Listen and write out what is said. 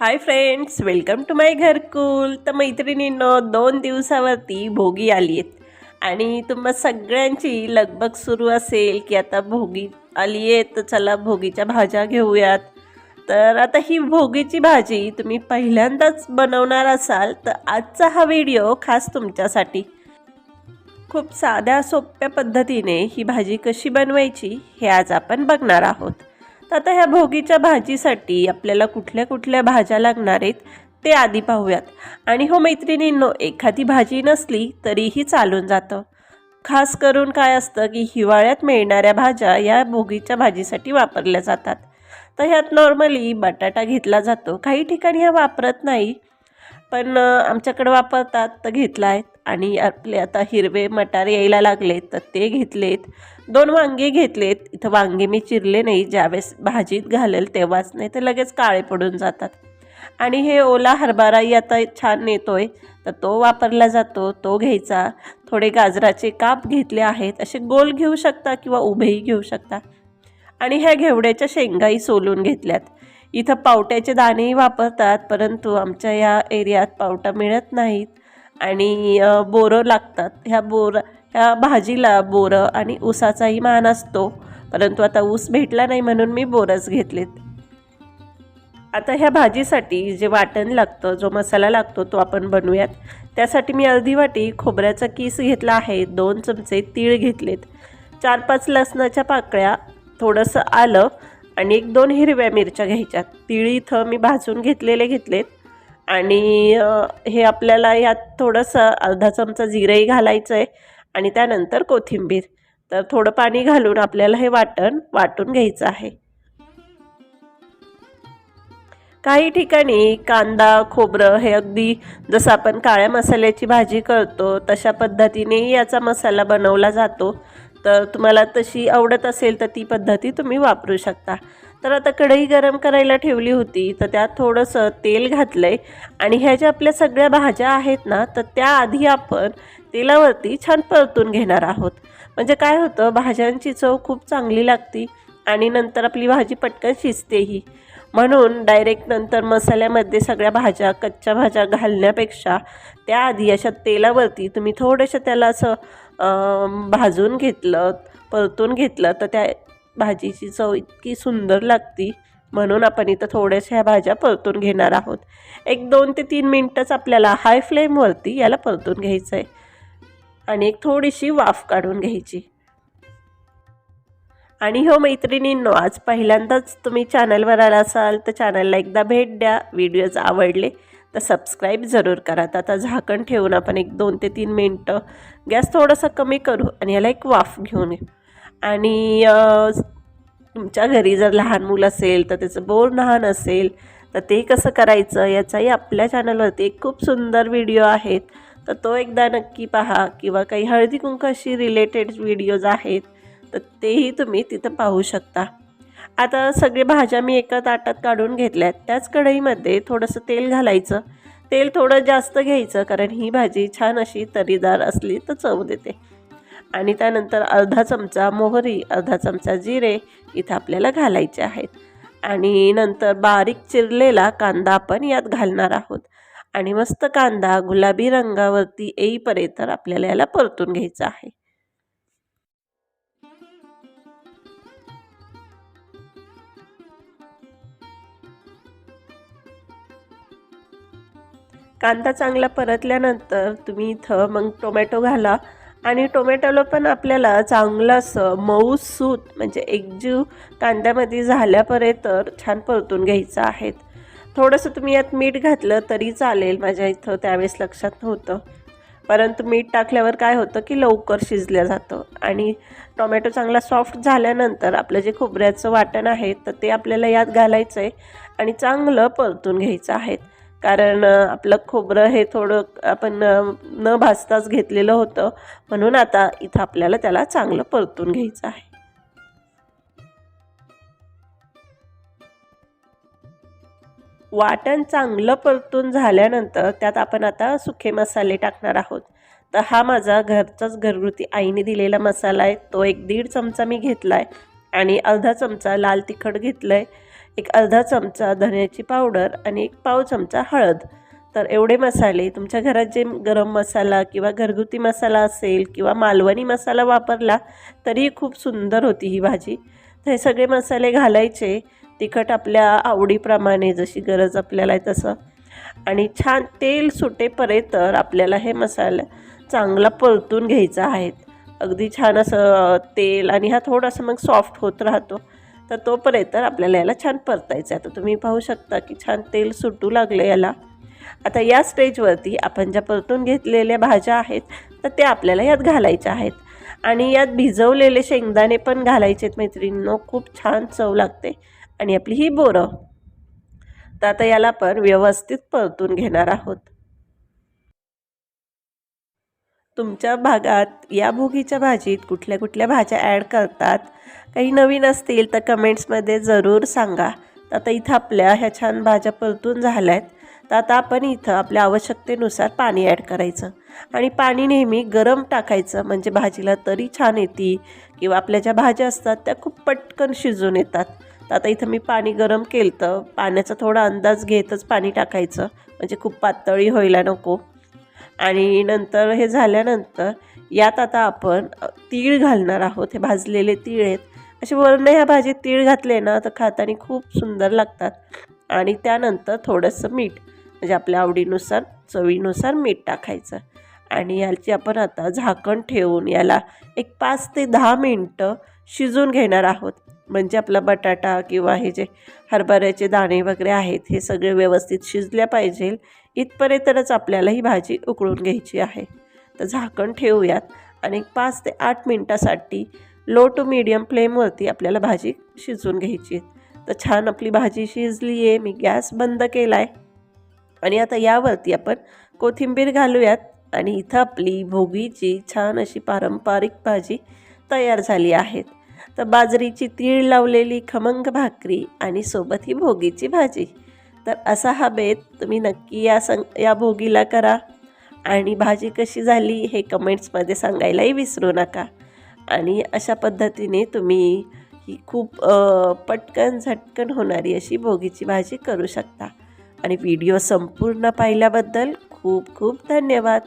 Hi friends welcome to my Gharkul तर मैत्रिणींनो दोन दिवसावरती भोगी आली आहेत आणि तुम्हा सगळ्यांची लगबग सुरू असेल की आता भोगी आली आहे तर चला भोगीच्या भाज्या घेऊयात. तर आता ही भोगीची भाजी तुम्ही पहिल्यांदाच बनवणार असाल तर आजचा हा व्हिडिओ खास तुमच्यासाठी. खूप साध्या सोप्या पद्धतीने ही भाजी कशी बनवायची हे आज आपण बघणार आहोत. तर आता ह्या भोगीच्या भाजीसाठी आपल्याला कुठल्या कुठल्या भाज्या लागणार आहेत ते आधी पाहूयात. आणि हो मैत्रिणींनो एखादी भाजी नसली तरीही चालून जातं. खास करून काय असतं की हिवाळ्यात मिळणाऱ्या भाज्या या भोगीच्या भाजीसाठी वापरल्या जातात. तर ह्यात नॉर्मली बटाटा घेतला जातो. काही ठिकाणी हा वापरत नाही पण आमच्याकडे वापरतात तर घेतला आहेत आणि आपले आता हिरवे मटार यायला लागलेत तर ते घेतलेत. दोन वांगे घेतलेत. इथं वांगे मी चिरले नाही. ज्यावेळेस भाजीत घालेल तेव्हाच नाही तर लगेच काळे पडून जातात. आणि हे ओला हरभराही आता छान येतोय तर तो वापरला जातो. तो घ्यायचा. थोडे गाजराचे काप घेतले आहेत. असे गोल घेऊ शकता किंवा उभेही घेऊ शकता. आणि ह्या घेवड्याच्या शेंगाही सोलून घेतल्यात. इथं पावट्याचे दाणेही वापरतात परंतु आमच्या या एरियात पावटा मिळत नाहीत. आणि बोरं लागतात. ह्या बोर ह्या भाजीला बोरं आणि ऊसाचाही मान असतो. परंतु आता ऊस भेटला नाही म्हणून मी बोरच घेतलेत. आता ह्या भाजीसाठी जे वाटण लागतं जो मसाला लागतो तो आपण बनवूयात. त्यासाठी मी अर्धी वाटी खोबऱ्याचा किस घेतला आहे. दोन चमचे तीळ घेतलेत. चार पाच लसणाच्या पाकळ्या थोडंसं आलं आणि एक दोन हिरव्या मिरच्या घ्यायच्यात तिळी इथं मी भाजून घेतलेले घेतलेत. आणि हे आपल्याला यात थोडंसं अर्धा चमचा जिरंही घालायचं आहे आणि त्यानंतर कोथिंबीर. तर थोडं पाणी घालून आपल्याला हे वाटण वाटून घ्यायचं आहे. काही ठिकाणी कांदा खोबरं हे अगदी जसं आपण काळ्या मसाल्याची भाजी करतो तशा पद्धतीनेही याचा मसाला बनवला जातो. तर तुम्हाला तशी आवडत असेल तर ती पद्धती तुम्ही वापरू शकता. तर आता कढई गरम करायला ठेवली होती तर त्यात थोडंसं तेल घातलं आहे आणि ह्या ज्या आपल्या सगळ्या भाज्या आहेत ना तर त्याआधी आपण तेलावरती छान परतून घेणार आहोत. म्हणजे काय होतं भाज्यांची चव खूप चांगली लागती आणि नंतर आपली भाजी पटकन शिजतेही म्हणून डायरेक्ट नंतर मसाल्यामध्ये सगळ्या भाज्या कच्च्या भाज्या घालण्यापेक्षा त्याआधी अशा तेलावरती तुम्ही थोडंसं त्याला असं भाजून घेतलं परतून घेतलं तर त्या भाजीची चव इतकी सुंदर लागती. म्हणून आपण इथं थोड्याशा ह्या भाज्या परतून घेणार आहोत. एक दोन ते तीन मिनटंच आपल्याला हाय फ्लेमवरती याला परतून घ्यायचं आहे आणि एक थोडीशी वाफ काढून घ्यायची. आणि हो मैत्रिणींनो आज पहिल्यांदाच तुम्ही चॅनलवर आला असाल तर चॅनलला एकदा भेट द्या. व्हिडिओज आवडले तर सबस्क्राईब जरूर करा. तर आता झाकण ठेवून आपण एक दोन ते तीन मिनटं गॅस थोडासा कमी करू आणि याला एक वाफ घेऊन येऊ. आणि तुमच्या घरी जर लहान मुलं असेल तर त्याचं बोर लहान असेल तर ते कसं करायचं याचाही आपल्या चॅनलवरती एक खूप सुंदर व्हिडिओ आहेत. तर तो एकदा नक्की पहा किंवा काही हळदी कुंकाशी रिलेटेड व्हिडिओज आहेत तर तेही तुम्ही तिथं पाहू शकता. आता सगळे भाज्या मी एका ताटात काढून घेतल्यात. त्याच कढईमध्ये थोडंसं तेल घालायचं. तेल थोडं जास्त घ्यायचं कारण ही भाजी छान अशी तरीदार असली तर चव देते. आणि त्यानंतर अर्धा चमचा मोहरी अर्धा चमचा जिरे इथं आपल्याला घालायचे आहेत. आणि नंतर बारीक चिरलेला कांदा आपण यात घालणार आहोत. आणि मस्त कांदा गुलाबी रंगावरती येईपर्यंत आपल्याला याला परतून घ्यायचं आहे. कांदा चांगला परतल्यानंतर तुम्ही इथं मग टोमॅटो घाला. आणि टोमॅटोला पण आपल्याला चांगलं असं मऊ सूत म्हणजे एकजीव कांद्यामध्ये झाल्यापर्यंत छान परतून घ्यायचं आहे. थोडंसं तुम्ही यात मीठ घातलं तरी चालेल माझ्या इथं त्यावेळेस लक्षात नव्हतं. परंतु मीठ टाकल्यावर काय होतं की लवकर शिजलं जातं. आणि टोमॅटो चांगला सॉफ्ट झाल्यानंतर आपलं जे खोबऱ्याचं वाटण आहे तर ते आपल्याला यात घालायचं आहे आणि चांगलं परतून घ्यायचं आहे. कारण आपलं खोबरं हे थोडं आपण न भाजताच घेतलेलं होतं. म्हणून आता इथं आपल्याला त्याला चांगलं परतून घ्यायचं आहे. वाटण चांगलं परतून झाल्यानंतर त्यात आपण आता सुखे मसाले टाकणार आहोत. तर हा माझा घरचाच घरगुती आईने दिलेला मसाला आहे. तो एक दीड चमचा मी घेतला आहे आणि अर्धा चमचा लाल तिखट घेतलं आहे एक अर्धा चमचा धण्याची पावडर आणि एक पाव चमचा हळद. तर एवढे मसाले तुमच्या घरात जे गरम मसाला किंवा घरगुती मसाला असेल किंवा मालवणी मसाला वापरला तरी खूप सुंदर होती ही भाजी. तर हे सगळे मसाले घालायचे तिखट आपल्या आवडीप्रमाणे जशी गरज आपल्याला आहे तसं. आणि छान तेल सुटेपर्यंत आपल्याला हे मसाला चांगला परतून घ्यायचा आहे. अगदी छान असं तेल आणि हा थोडासा मग सॉफ्ट होत राहतो. तर तोपर्यंत आपल्याला याला छान परतायचं आहे. आता तुम्ही पाहू शकता की छान तेल सुटू लागलं याला. आता या स्टेजवरती आपण ज्या परतून घेतलेल्या भाज्या आहेत तर त्या आपल्याला यात घालायच्या आहेत. आणि यात भिजवलेले शेंगदाणे पण घालायचे आहेत मैत्रिणींनो खूप छान चव लागते. आणि आपली ही बोरं. तर आता याला पण व्यवस्थित परतून घेणार आहोत. तुमच्या भागात या भोगीच्या भाजीत कुठल्या कुठल्या भाज्या ॲड करतात? काही नवीन असतील तर कमेंट्समध्ये जरूर सांगा. तर आता इथं आपल्या ह्या छान भाज्या परतून झाल्या आहेत तर आता आपण इथं आपल्या आवश्यकतेनुसार पाणी ॲड करायचं. आणि पाणी नेहमी गरम टाकायचं म्हणजे भाजीला तरी छान येते किंवा आपल्या ज्या भाज्या असतात त्या खूप पटकन शिजून येतात. तर आता इथं मी पाणी गरम केलं तर पाण्याचा थोडा अंदाज घेतच पाणी टाकायचं. म्हणजे खूप पातळी व्हायला नको. आणि नंतर हे झाल्यानंतर यात आता आपण तीळ घालणार आहोत. हे भाजलेले तीळ आहेत. असे वरण ह्या भाजीत तीळ घातले ना तर खाताना खूप सुंदर लागतात. आणि त्यानंतर थोडंसं मीठ म्हणजे आपल्या आवडीनुसार चवीनुसार मीठ टाकायचं. आणि याची आपण आता झाकण ठेवून याला एक पाच ते दहा मिनटं शिजून घेणार आहोत. म्हणजे आपला बटाटा किंवा हे जे हरभऱ्याचे दाणे वगैरे आहेत हे सगळे व्यवस्थित शिजल्या पाहिजे. इथपर्यंतच आपल्याला ही भाजी उकळून घ्यायची आहे. तर झाकण ठेवूयात आणि पाच ते आठ मिनटासाठी लो टू मीडियम फ्लेमवरती आपल्याला भाजी शिजवून घ्यायची आहे. तर छान आपली भाजी शिजली आहे. मी गॅस बंद केला आहे आणि आता यावरती आपण कोथिंबीर घालूयात आणि इथं आपली भोगीची छान अशी पारंपरिक भाजी तयार झाली आहे. तर बाजरीची तीळ लावलेली खमंग भाकरी आणि सोबत ही भोगीची भाजी. तर असा हा बेत तुम्ही नक्की या सं या भोगीला करा. आणि भाजी कशी झाली हे कमेंट्समध्ये सांगायलाही विसरू नका. आणि अशा पद्धतीने तुम्ही ही खूप पटकन झटकन होणारी अशी भोगीची भाजी करू शकता. आणि व्हिडिओ संपूर्ण पाहिल्याबद्दल खूप खूप धन्यवाद.